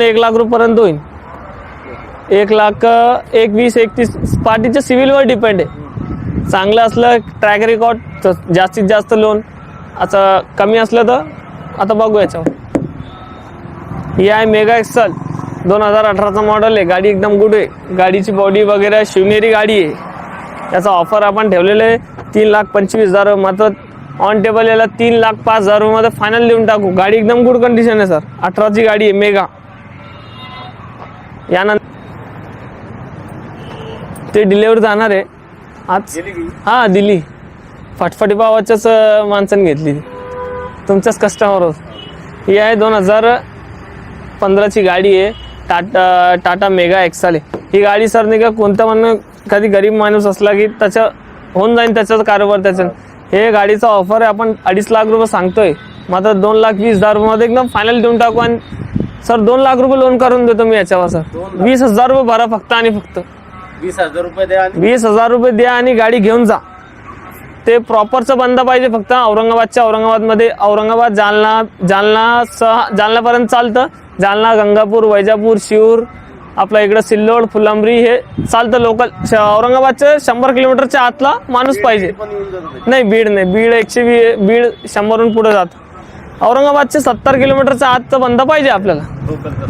एक लाख रुपयापर्यंत होईल. एक लाख एकवीस एक वीस एकतीस पार्टीच्या सिव्हिलवर डिपेंड आहे. चांगलं असलं ट्रॅक रेकॉर्ड तर जास्तीत जास्त लोन आता कमी असलं तर आता बघू याच्यावर. ही आहे मेगा एक्सल दोन हजार अठराचा मॉडेल आहे. गाडी एकदम गुड आहे. गाडीची बॉडी वगैरे शिवनेरी गाडी आहे. त्याचा ऑफर आपण ठेवलेलं आहे. तीन लाख पंचवीस हजार मात्र ऑन टेबल याला तीन लाख पाच हजार रुपयामध्ये फायनल देऊन टाकू. गाडी एकदम गुड कंडिशन आहे सर अठराची गाडी आहे मेगा यानंतर ते डिलेवर जाणार आहे. आज हा दिली फटफटी पावाच्याच माणसाने घेतली. तुमच्याच कस्टमर ही आहे दोन हजार पंधराची गाडी आहे. टाटा टाटा मेगा एक्साल ही गाडी सर नाही का कोणतं म्हणणं कधी गरीब माणूस असला की त्याच्या होऊन जाईल त्याचाच कारोबार त्याचं हे गाडीचा ऑफर आहे. आपण अडीच लाख रुपये सांगतोय. मात्र दोन लाख वीस हजार रुपयामध्ये एकदम फायनल देऊन टाकू आणि सर दोन लाख रुपये लोन करून देतो मी याच्यावर सर. वीस हजार रुपये भरा फक्त आणि फक्त. वीस हजार रुपये द्या आणि वीस हजार रुपये द्या आणि गाडी घेऊन जा. ते प्रॉपरचं बंद पाहिजे फक्त औरंगाबादच्या औरंगाबादमध्ये. औरंगाबाद जालना जालना सह जालनापर्यंत चालतं. जालना गंगापूर वैजापूर शिरूर आपल्या इकडं सिल्लोड फुलंब्री हे चालतं लोकल औरंगाबादच्या शंभर किलोमीटरच्या आतला माणूस पाहिजे. नाही बीड नाही. बीड एकशे वी बीड शंभरहून पुढे जात. औरंगाबादचे सत्तर किलोमीटरच्या आतचं बंद पाहिजे आपल्याला.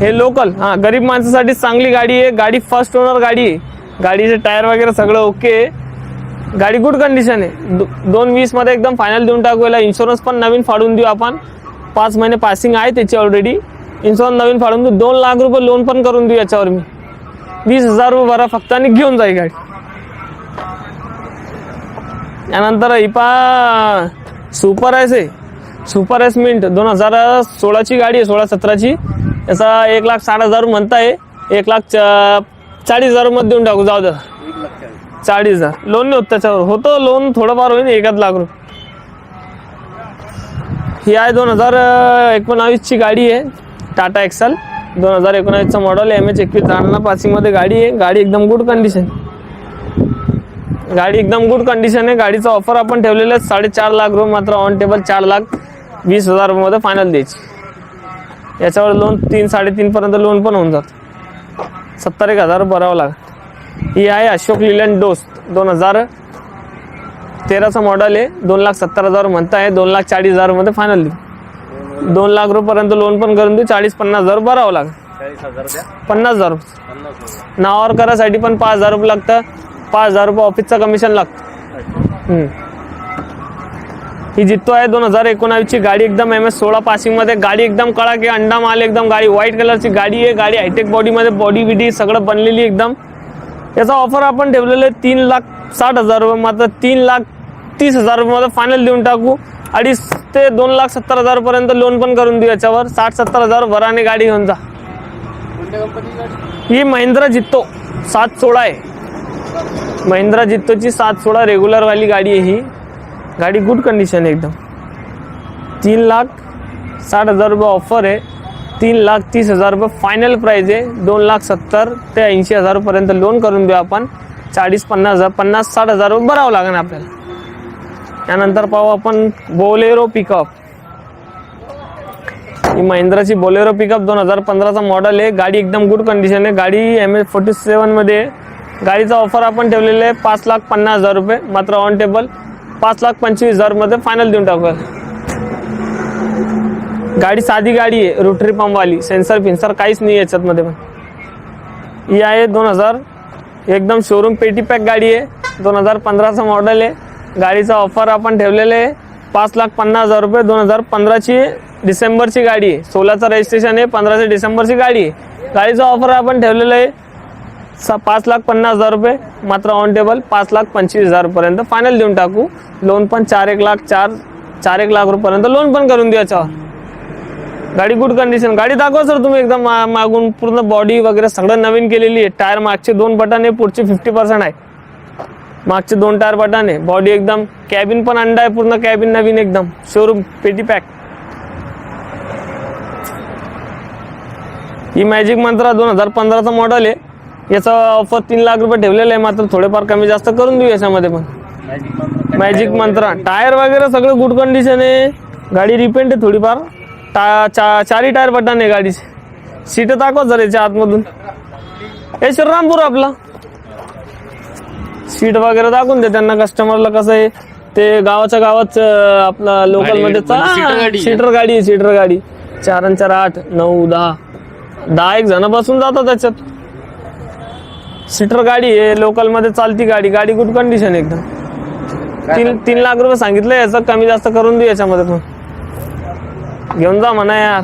हे लोकल हा गरीब माणसासाठी चांगली गाडी आहे. गाडी फर्स्ट ओनर गाडी आहे. गाडीचे टायर वगैरे सगळं ओके आहे. गाडी गुड कंडिशन आहे. दो, दोन वीसमध्ये एकदम फायनल देऊन टाकू याला. इन्शुरन्स पण नवीन फाडून देऊ आपण. पाच महिने पासिंग आहे त्याची ऑलरेडी इन्शुरन्स नवीन फाडून देऊ. दोन लाख रुपये लोन पण करून देऊ याच्यावर मी. वीस हजार रुपये भरा फक्त आणि घेऊन जाईल गाडी. यानंतर इपा सुपर आहे. सुपर एस मिंट दोन हजार सोळाची गाडी आहे सोळा सतराची. याचा एक लाख साठ हजार म्हणताय एक लाख चाळीस हजारमध्ये देऊन टाकू जाऊ द्या चाळीस हजार. लोन नाही होत त्याच्यावर. होतं लोन थोडंफार होईल एकाच लाख रुपये. ही आहे दोन हजार एकोणावीसची गाडी आहे टाटा एक्सल. दोन हजार एकोणावीसचा मॉडेल एम एच एकवीस जाणला पासिंगमध्ये गाडी आहे. गाडी एकदम गुड कंडिशन गाडी एकदम गुड कंडिशन आहे. गाडीचा ऑफर आपण ठेवलेलं आहे साडेचार लाख रुपये मात्र ऑन टेबल चार लाख. वीस हजार रुपयामध्ये फायनल द्यायची. याच्यावर लोन तीन साडेतीनपर्यंत लोन पण होऊन जातं. सत्तर एक हजार भरावं लागेल ही आहे अशोक लिलँड दोस्त. दोन हजार तेराचं मॉडेल आहे. दोन लाख सत्तर हजार म्हणताय दोन लाख चाळीस हजारमध्ये फायनल देऊ. दोन लाख रुपयापर्यंत लोन पण करून देऊ. चाळीस पन्नास हजार भरावं लागेल पन्नास हजार रुपये. पन्नास हजार नावावर करायसाठी पण पाच हजार रुपये लागतं. पाच हजार रुपये ऑफिसचं कमिशन लागतं. हम्म. ही जित्तो आहे. दोन हजार एकोणावीसची गाडी एकदम एम एस सोळा पासिंगमध्ये. गाडी एकदम कळा की अंडा माल एकदम गाडी व्हाईट कलरची गाडी आहे. गाडी हायटेक बॉडीमध्ये बॉडी बिडी सगळं बनलेली एकदम. याचा ऑफर आपण ठेवलेलं आहे तीन लाख साठ हजार रुपये. मात्र तीन लाख तीस हजार रुपये फायनल देऊन टाकू. अडीच ते दोन लाख सत्तर हजार पर्यंत लोन पण करून देऊ याच्यावर. साठ सत्तर हजार भराने गाडी घेऊन जा. ही महिंद्रा जित्तो सात सोळा आहे. महिंद्रा जित्तोची सात सोळा रेग्युलर वाली गाडी आहे ही. गाडी गुड कंडिशन आहे एकदम. तीन लाख साठ हजार रुपये ऑफर आहे. तीन लाख तीस हजार रुपये फायनल प्राईज आहे. दोन लाख सत्तर ते ऐंशी हजारपर्यंत लोन करून देऊ आपण. चाळीस पन्नास हजार पन्नास साठ हजार रुपये भरावं लागेल आपल्याला. त्यानंतर पाहू आपण बोलेरो पिकअप ही महिंद्राची बोलेरो पिकअप दोन हजार पंधराचा मॉडेल आहे. गाडी एकदम गुड कंडिशन आहे. गाडी एम एच फोर्टी सेवनमध्ये आहे. गाडीचा ऑफर आपण ठेवलेला आहे पाच लाख पन्नास हजार रुपये. मात्र ऑन टेबल पाच लाख पंचवीस हजारमध्ये फायनल देऊन टाकूया गाडी साधी गाडी आहे रोटरी पंपवाली सेन्सर फिन्सर काहीच नाही याच्यातमध्ये पण. ही आहे दोन हजार एकदम शोरूम पेटी पॅक गाडी आहे. दोन हजार पंधराचं मॉडेल आहे. गाडीचा ऑफर आपण ठेवलेलं आहे. पाच लाख पन्नास हजार रुपये दोन हजार पंधराची डिसेंबरची गाडी आहे. सोळाचं रजिस्ट्रेशन आहे पंधराशे डिसेंबरची गाडी आहे. गाडीचा ऑफर आपण ठेवलेलं आहे. पाच लाख पन्नास हजार रुपये मात्र ऑन टेबल पाच लाख पंचवीस हजारपर्यंत फायनल देऊन टाकू. लोन पण चार एक लाख चार चार एक लाख रुपयापर्यंत लोन पण करून देऊ याच्यावर. गाडी गुड कंडिशन गाडी दाखवा सर तुम्ही एकदम मा- मागून पूर्ण बॉडी वगैरे सगळं नवीन केलेली आहे. टायर मागचे दोन बटन आहे पुढचे फिफ्टी पर्सेंट आहे. मागचे दोन टायर बटन आहे. बॉडी एकदम कॅबिन पण अंडा आहे पूर्ण कॅबिन नवीन एकदम. शोरूम पेटी पॅक ही मॅजिक मंत्रा दोन हजार पंधराचं मॉडेल आहे. याचा ऑफर तीन लाख रुपये ठेवलेला आहे मात्र थोडेफार कमी जास्त करून देऊ याच्यामध्ये पण. मॅजिक मंत्र टायर वगैरे सगळं गुड कंडिशन आहे. गाडी रिपेंट आहे थोडीफार. टा चा चारही टायर बटन आहे गाडीचे. सीट दाखवा जर याच्या आतमधून. हे श्रीरामपूर आपला. सीट वगैरे दाखवून दे त्यांना कस्टमरला कसं आहे. ते गावाच्या गावात आपला लोकलमध्ये म्हणजे सीटर गाडी. सीटर गाडी सीटर गाडी. चार चार आठ नऊ दहा. दहा एक जण बसून जातात त्याच्यात. सीटर गाडी आहे लोकलमध्ये चालती गाडी. गाडी गुड कंडिशन एकदम. तीन तीन लाख रुपये सांगितलं याचं कमी जास्त करून देऊ याच्यामध्ये पण. घेऊन जा म्हणा यार.